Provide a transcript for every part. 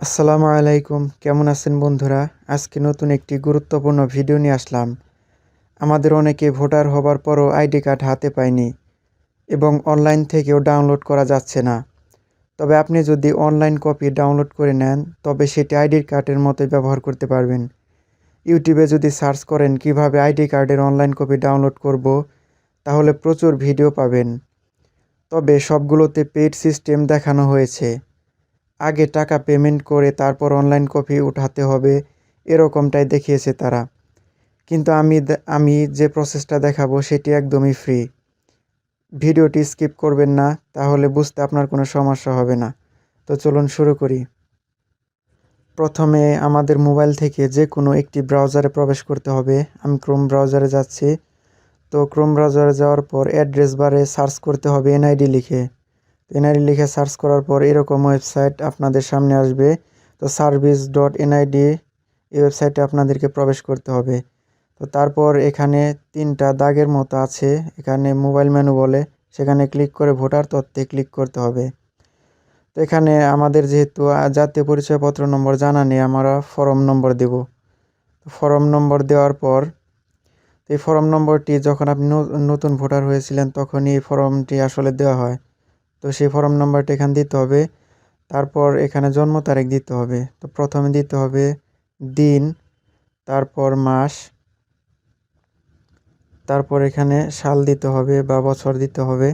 আসসালামু আলাইকুম। কেমন আছেন বন্ধুরা? আজকে নতুন একটি গুরুত্বপূর্ণ ভিডিও নিয়ে আসলাম। আমাদের অনেকে ভোটার হবার পরও আইডি কার্ড হাতে পায়নি এবং অনলাইন থেকেও ডাউনলোড করা যাচ্ছে না। তবে আপনি যদি অনলাইন কপি ডাউনলোড করে নেন, তবে সেটি আইডি কার্ডের মতোই ব্যবহার করতে পারবেন। ইউটিউবে যদি সার্চ করেন কীভাবে আইডি কার্ডের অনলাইন কপি ডাউনলোড করব, তাহলে প্রচুর ভিডিও পাবেন। তবে সবগুলোতে পেইড সিস্টেম দেখানো হয়েছে। আগে টাকা পেমেন্ট করে তারপর অনলাইন কপি উঠাতে হবে, এরকমটাই দেখিয়েছে তারা। কিন্তু আমি আমি যে প্রসেসটা দেখাবো সেটি একদমই ফ্রি ভিডিওটি স্কিপ করবেন না, তাহলে বুঝতে আপনার কোনো সমস্যা হবে না। তো চলুন শুরু করি। প্রথমে আমাদের মোবাইল থেকে যে কোনো একটি ব্রাউজারে প্রবেশ করতে হবে। আমি ক্রোম ব্রাউজারে যাচ্ছি। তো ক্রোম ব্রাউজারে যাওয়ার পর অ্যাড্রেস বারে সার্চ করতে হবে এনআইডি লিখে। এনআইডি লিখে সার্চ করার পর এরকম ওয়েবসাইট আপনাদের সামনে আসবে। তো সার্ভিস ডট এনআইডি এই ওয়েবসাইটে আপনাদেরকে প্রবেশ করতে হবে। তো তারপর এখানে তিনটা দাগের মতো আছে। এখানে মোবাইল মেনু বলে, সেখানে ক্লিক করে ভোটার তথ্যে ক্লিক করতে হবে। তো এখানে আমাদের যেহেতু জাতীয় পরিচয়পত্র নম্বর জানা নেই, আমরা ফর্ম নম্বর দেব। তো ফর্ম নম্বর দেওয়ার পর এই ফর্ম নম্বরটি যখন আপনি নতুন ভোটার হয়েছিলেন, তখনই এই ফর্মটি আসলে দেওয়া হয়। তো সেই ফর্ম নাম্বারটা এখানে দিতে হবে। তারপর এখানে জন্ম তারিখ দিতে হবে। তো প্রথমে দিতে হবে দিন, তারপর মাস, তারপর এখানে সাল দিতে হবে বা বছর দিতে হবে।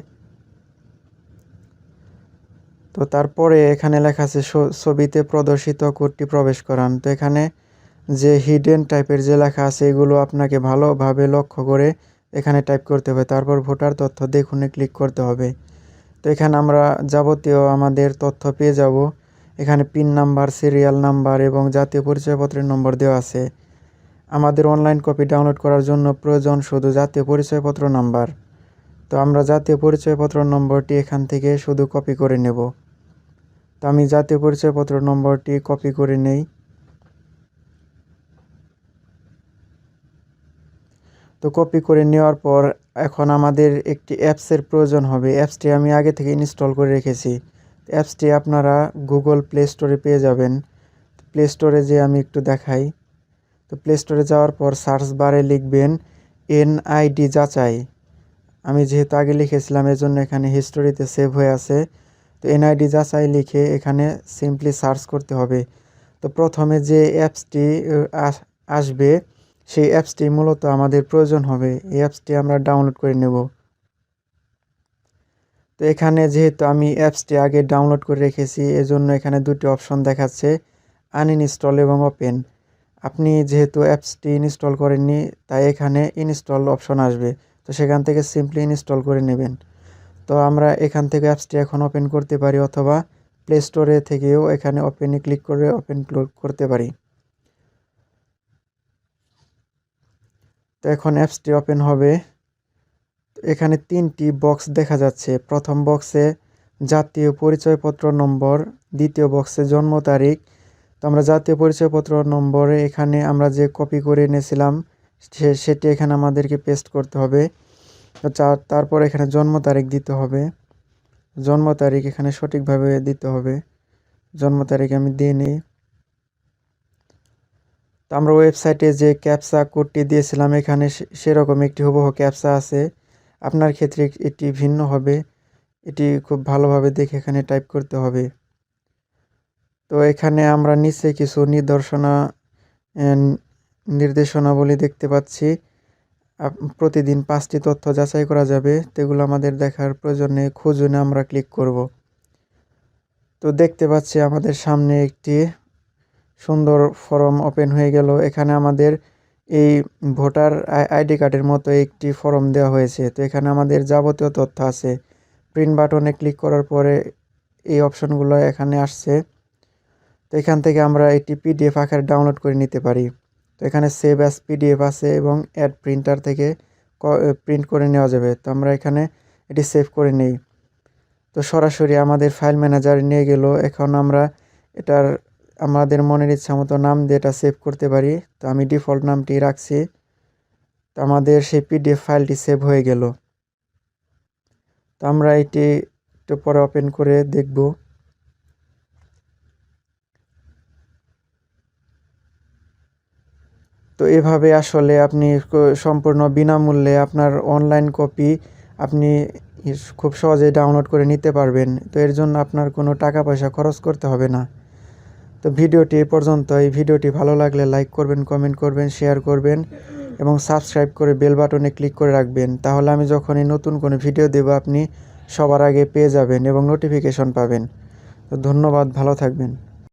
তো তারপরে এখানে লেখা আছে ছবিতে প্রদর্শিত কোডটি প্রবেশ করান। তো এখানে যে হিডেন টাইপের যে লেখা আছে, এগুলো আপনাকে ভালোভাবে লক্ষ্য করে এখানে টাইপ করতে হবে। তারপর ভোটার তথ্য দেখুনে ক্লিক করতে হবে। তো এখানে আমরা যাবতীয় আমাদের তথ্য পেয়ে যাব। এখানে পিন নাম্বার সিরিয়াল নাম্বার এবং জাতীয় পরিচয়পত্রের নম্বর দেওয়া আছে। আমাদের অনলাইন কপি ডাউনলোড করার জন্য প্রয়োজন শুধু জাতীয় পরিচয়পত্র নাম্বার। তো আমরা জাতীয় পরিচয়পত্র নম্বরটি এখান থেকে শুধু কপি করে নেব। তো আমি জাতীয় পরিচয়পত্র নম্বরটি কপি করে নেই। তো কপি করে নেওয়ার পর এখন আমাদের একটি অ্যাপসের প্রয়োজন হবে। অ্যাপসটি আমি আগে থেকে ইনস্টল করে রেখেছি। অ্যাপসটি আপনারা গুগল প্লে স্টোরে পেয়ে যাবেন। প্লে স্টোরে যে আমি একটু দেখাই। তো প্লে স্টোরে যাওয়ার পর সার্চ বারে লিখবেন এনআইডি যাচাই। আমি যেহেতু আগে লিখেছিলাম, এজন্য এখানে হিস্টোরিতে সেভ হয়ে আছে। তো এনআইডি যাচাই লিখে এখানে সিম্পলি সার্চ করতে হবে। তো প্রথমে যে অ্যাপসটি আসবে সেই অ্যাপসটি মূলত আমাদের প্রয়োজন হবে। এই অ্যাপসটি আমরা ডাউনলোড করে নেব। তো এখানে যেহেতু আমি অ্যাপসটি আগে ডাউনলোড করে রেখেছি, এজন্য এখানে দুটি অপশন দেখাচ্ছে আনইনস্টল এবং ওপেন আপনি যেহেতু অ্যাপসটি ইনস্টল করেননি, তাই এখানে ইনস্টল অপশন আসবে। তো সেখান থেকে সিম্পলি ইনস্টল করে নেবেন। তো আমরা এখান থেকে অ্যাপসটি এখন ওপেন করতে পারি, অথবা প্লে স্টোরে থেকেও এখানে ওপেনে ক্লিক করে ওপেন করতে পারি। তো এখন অ্যাপসটি ওপেন হবে। এখানে তিনটি বক্স দেখা যাচ্ছে। প্রথম বক্সে জাতীয় পরিচয়পত্র নম্বর, দ্বিতীয় বক্সে জন্ম তারিখ। তো আমরা জাতীয় পরিচয়পত্র নম্বরে এখানে আমরা যে কপি করে এনেছিলাম, সে, সেটি এখানে আমাদেরকে পেস্ট করতে হবে। তারপর এখানে জন্ম তারিখ দিতে হবে। জন্ম তারিখ এখানে সঠিকভাবে দিতে হবে। জন্ম তারিখ আমি দিয়ে নিই। তো আমরা ওয়েবসাইটে যে ক্যাপসা কোডটি দিয়েছিলাম, এখানে সেরকম একটি হুবহু ক্যাপসা আছে। আপনার ক্ষেত্রে এটি ভিন্ন হবে। এটি খুব ভালোভাবে দেখে এখানে টাইপ করতে হবে। তো এখানে আমরা নিচে কিছু নিদর্শনা নির্দেশনাবলী দেখতে পাচ্ছি। প্রতিদিন পাঁচটি তথ্য যাচাই করা যাবে। তেগুলো আমাদের দেখার প্রয়োজনে খুঁজুনে আমরা ক্লিক করব। তো দেখতে পাচ্ছি আমাদের সামনে একটি সুন্দর ফর্ম ওপেন হয়ে গেল। এখানে আমাদের এই ভোটার আইডি কার্ডের মতো একটি ফর্ম দেওয়া হয়েছে। তো এখানে আমাদের যাবতীয় তথ্য আছে। প্রিন্ট বাটনে ক্লিক করার পরে এই অপশনগুলো এখানে আসছে। তো এখান থেকে আমরা এটি পিডিএফ আকারে ডাউনলোড করে নিতে পারি। তো এখানে সেভ অ্যাস পিডিএফ আছে এবং অ্যাড প্রিন্টার থেকে প্রিন্ট করে নেওয়া যাবে। তো আমরা এখানে এটি সেভ করে নেই। তো সরাসরি আমাদের ফাইল ম্যানেজার নিয়ে গেল। এখন আমরা এটার আমাদের মনের ইচ্ছা মতো নাম যেটা সেভ করতে পারি। তো আমি ডিফল্ট নামটি রাখছি। তো আমাদের সেই পিডিএফ ফাইলটি সেভ হয়ে গেল। তো আমরা এটি একটু পরে ওপেন করে দেখব। তো এভাবে আসলে আপনি সম্পূর্ণ বিনামূল্যে আপনার অনলাইন কপি আপনি খুব সহজে ডাউনলোড করে নিতে পারবেন। তো এর জন্য আপনার কোনো টাকা পয়সা খরচ করতে হবে না। তো ভিডিওটি এ পর্যন্ত। এই ভিডিওটি ভালো লাগলে লাইক করবেন, কমেন্ট করবেন, শেয়ার করবেন এবং সাবস্ক্রাইব করে বেল বাটনে ক্লিক করে রাখবেন। তাহলে আমি যখনই নতুন কোনো ভিডিও দেব, আপনি সবার আগে পেয়ে যাবেন এবং নোটিফিকেশন পাবেন। তো ধন্যবাদ, ভালো থাকবেন।